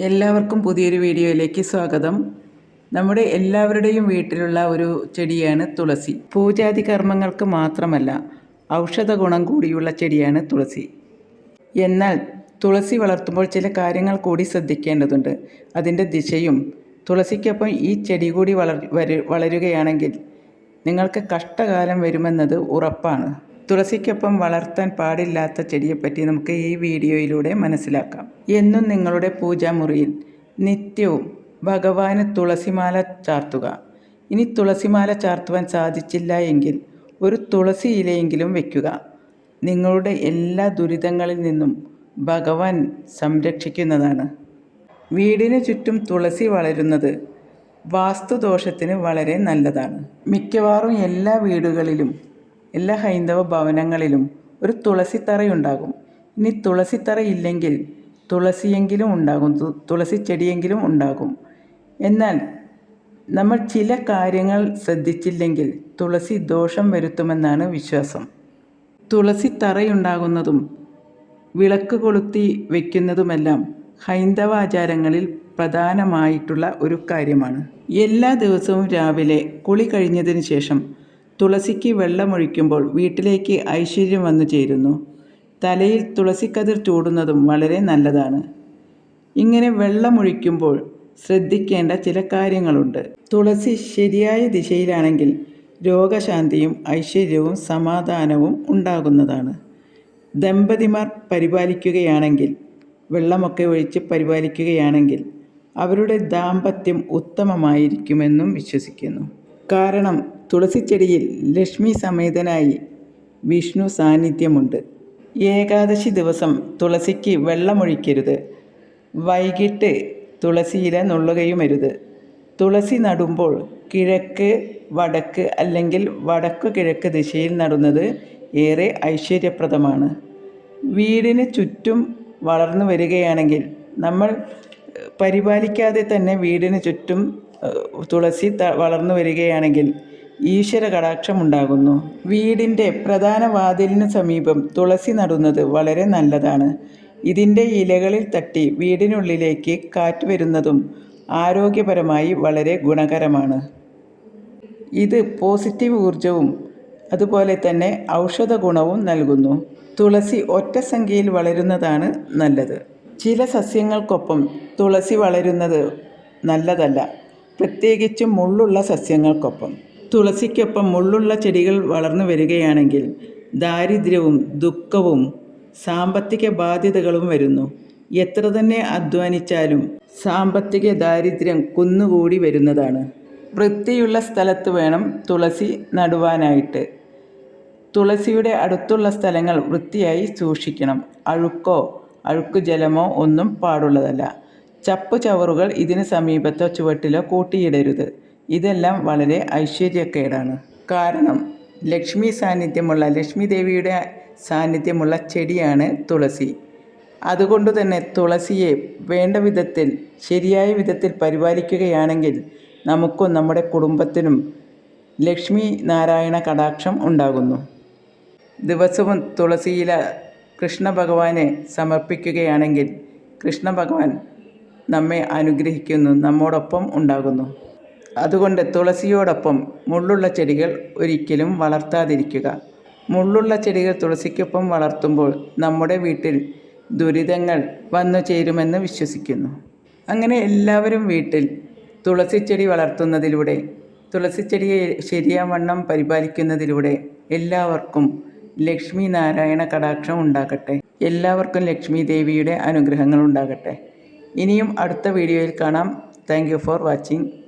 എല്ലാവർക്കും പുതിയൊരു വീഡിയോയിലേക്ക് സ്വാഗതം. നമ്മുടെ എല്ലാവരുടെയും വീട്ടിലുള്ള ഒരു ചെടിയാണ് തുളസി. പൂജാതി കർമ്മങ്ങൾക്ക് മാത്രമല്ല ഔഷധ ഗുണം കൂടിയുള്ള ചെടിയാണ് തുളസി. എന്നാൽ തുളസി വളർത്തുമ്പോൾ ചില കാര്യങ്ങൾ കൂടി ശ്രദ്ധിക്കേണ്ടതുണ്ട്. അതിന്റെ ദിശയും തുളസിക്കൊപ്പം ഈ ചെടി കൂടി വളർ വളരുകയാണെങ്കിൽ നിങ്ങൾക്ക് കഷ്ടകാലം വരുമെന്നത് ഉറപ്പാണ്. തുളസിക്കൊപ്പം വളർത്താൻ പാടില്ലാത്ത ചെടിയെപ്പറ്റി നമുക്ക് ഈ വീഡിയോയിലൂടെ മനസ്സിലാക്കാം. എന്നും നിങ്ങളുടെ പൂജാമുറിയിൽ നിത്യവും ഭഗവാന് തുളസിമാല ചാർത്തുക. ഇനി തുളസിമാല ചാർത്തുവാൻ സാധിച്ചില്ല എങ്കിൽ ഒരു തുളസി ഇലയെങ്കിലും വയ്ക്കുക നിങ്ങളുടെ എല്ലാ ദുരിതങ്ങളിൽ നിന്നും ഭഗവാൻ സംരക്ഷിക്കുന്നതാണ്. വീടിന് ചുറ്റും തുളസി വളരുന്നത് വാസ്തുദോഷത്തിന് വളരെ നല്ലതാണ്. മിക്കവാറും എല്ലാ വീടുകളിലും എല്ലാ ഹൈന്ദവ ഭവനങ്ങളിലും ഒരു തുളസിത്തറയുണ്ടാകും. ഇനി തുളസിത്തറയില്ലെങ്കിൽ തുളസിയെങ്കിലും ഉണ്ടാകും തുളസി ചെടിയെങ്കിലും ഉണ്ടാകും. എന്നാൽ നമ്മൾ ചില കാര്യങ്ങൾ ശ്രദ്ധിച്ചില്ലെങ്കിൽ തുളസി ദോഷം വരുത്തുമെന്നാണ് വിശ്വാസം. തുളസി തറയുണ്ടാകുന്നതും വിളക്ക് കൊളുത്തി വയ്ക്കുന്നതുമെല്ലാം ഹൈന്ദവാചാരങ്ങളിൽ പ്രധാനമായിട്ടുള്ള ഒരു കാര്യമാണ്. എല്ലാ ദിവസവും രാവിലെ കുളി കഴിഞ്ഞതിന് ശേഷം തുളസിക്ക് വെള്ളമൊഴിക്കുമ്പോൾ വീട്ടിലേക്ക് ഐശ്വര്യം വന്നു ചേരുന്നു. തലയിൽ തുളസിക്കതിർ ചൂടുന്നതും വളരെ നല്ലതാണ്. ഇങ്ങനെ വെള്ളമൊഴിക്കുമ്പോൾ ശ്രദ്ധിക്കേണ്ട ചില കാര്യങ്ങളുണ്ട്. തുളസി ശരിയായ ദിശയിലാണെങ്കിൽ രോഗശാന്തിയും ഐശ്വര്യവും സമാധാനവും ഉണ്ടാകുന്നതാണ്. ദമ്പതിമാർ പരിപാലിക്കുകയാണെങ്കിൽ വെള്ളമൊക്കെ ഒഴിച്ച് പരിപാലിക്കുകയാണെങ്കിൽ അവരുടെ ദാമ്പത്യം ഉത്തമമായിരിക്കുമെന്നും വിശ്വസിക്കുന്നു. കാരണം തുളസിച്ചെടിയിൽ ലക്ഷ്മി സമേതനായി വിഷ്ണു സാന്നിധ്യമുണ്ട്. ഏകാദശി ദിവസം തുളസിക്ക് വെള്ളമൊഴിക്കരുത്. വൈകിട്ട് തുളസിയില നുള്ളുകയുമരുത്. തുളസി നടുമ്പോൾ കിഴക്ക് വടക്ക് അല്ലെങ്കിൽ വടക്കു കിഴക്ക് ദിശയിൽ നടുന്നത് ഏറെ ഐശ്വര്യപ്രദമാണ്. വീടിന് ചുറ്റും വളർന്നു വരികയാണെങ്കിൽ നമ്മൾ പരിപാലിക്കാതെ തന്നെ വീടിന് ചുറ്റും തുളസി വളർന്നു വരികയാണെങ്കിൽ ഈശ്വര കടാക്ഷം ഉണ്ടാകുന്നു. വീടിന്റെ പ്രധാന വാതിലിന് സമീപം തുളസി നടുന്നത് വളരെ നല്ലതാണ്. ഇതിന്റെ ഇലകളിൽ തട്ടി വീടിനുള്ളിലേക്ക് കാറ്റ് വരുന്നതും ആരോഗ്യപരമായി വളരെ ഗുണകരമാണ്. ഇത് പോസിറ്റീവ് ഊർജവും അതുപോലെ തന്നെ ഔഷധ ഗുണവും നൽകുന്നു. തുളസി ഒറ്റ സംഖ്യയിൽ വളരുന്നതാണ് നല്ലത്. ചില സസ്യങ്ങൾക്കൊപ്പം തുളസി വളരുന്നത് നല്ലതല്ല. പ്രത്യേകിച്ചും മുള്ളുള്ള സസ്യങ്ങൾക്കൊപ്പം. തുളസിക്കൊപ്പം മുള്ളുള്ള ചെടികൾ വളർന്നു വരികയാണെങ്കിൽ ദാരിദ്ര്യവും ദുഃഖവും സാമ്പത്തിക ബാധ്യതകളും വരുന്നു. എത്ര തന്നെ അധ്വാനിച്ചാലും സാമ്പത്തിക ദാരിദ്ര്യം കുന്നുകൂടി വരുന്നതാണ്. വൃത്തിയുള്ള സ്ഥലത്ത് വേണം തുളസി നടുവാനായിട്ട്. തുളസിയുടെ അടുത്തുള്ള സ്ഥലങ്ങൾ വൃത്തിയായി സൂക്ഷിക്കണം. അഴുക്കോ അഴുക്കു ജലമോ ഒന്നും പാടുള്ളതല്ല. ചപ്പു ചവറുകൾ ഇതിന് സമീപത്തോ ചുവട്ടിലോ കൂട്ടിയിടരുത്. ഇതെല്ലാം വളരെ ഐശ്വര്യക്കേടാണ്. കാരണം ലക്ഷ്മി സാന്നിധ്യമുള്ള ലക്ഷ്മി ദേവിയുടെ സാന്നിധ്യമുള്ള ചെടിയാണ് തുളസി. അതുകൊണ്ട് തന്നെ തുളസിയെ വേണ്ട വിധത്തിൽ ശരിയായ വിധത്തിൽ പരിപാലിക്കുകയാണെങ്കിൽ നമുക്കും നമ്മുടെ കുടുംബത്തിനും ലക്ഷ്മി നാരായണ കടാക്ഷം ഉണ്ടാകുന്നു. ദിവസവും തുളസിയില കൃഷ്ണ ഭഗവാനെ സമർപ്പിക്കുകയാണെങ്കിൽ കൃഷ്ണ ഭഗവാൻ നമ്മെ അനുഗ്രഹിക്കുന്നു നമ്മോടൊപ്പം ഉണ്ടാകുന്നു. അതുകൊണ്ട് തുളസിയോടൊപ്പം മുള്ളുള്ള ചെടികൾ ഒരിക്കലും വളർത്താതിരിക്കുക. മുള്ളുള്ള ചെടികൾ തുളസിക്കൊപ്പം വളർത്തുമ്പോൾ നമ്മുടെ വീട്ടിൽ ദുരിതങ്ങൾ വന്നു ചേരുമെന്ന് വിശ്വസിക്കുന്നു. അങ്ങനെ എല്ലാവരും വീട്ടിൽ തുളസിച്ചെടി വളർത്തുന്നതിലൂടെ തുളസിച്ചെടിയെ ശരിയാവണ്ണം പരിപാലിക്കുന്നതിലൂടെ എല്ലാവർക്കും ലക്ഷ്മി നാരായണ കടാക്ഷം ഉണ്ടാകട്ടെ. എല്ലാവർക്കും ലക്ഷ്മി ദേവിയുടെ അനുഗ്രഹങ്ങൾ ഉണ്ടാകട്ടെ. ഇനിയും അടുത്ത വീഡിയോയിൽ കാണാം. Thank for watching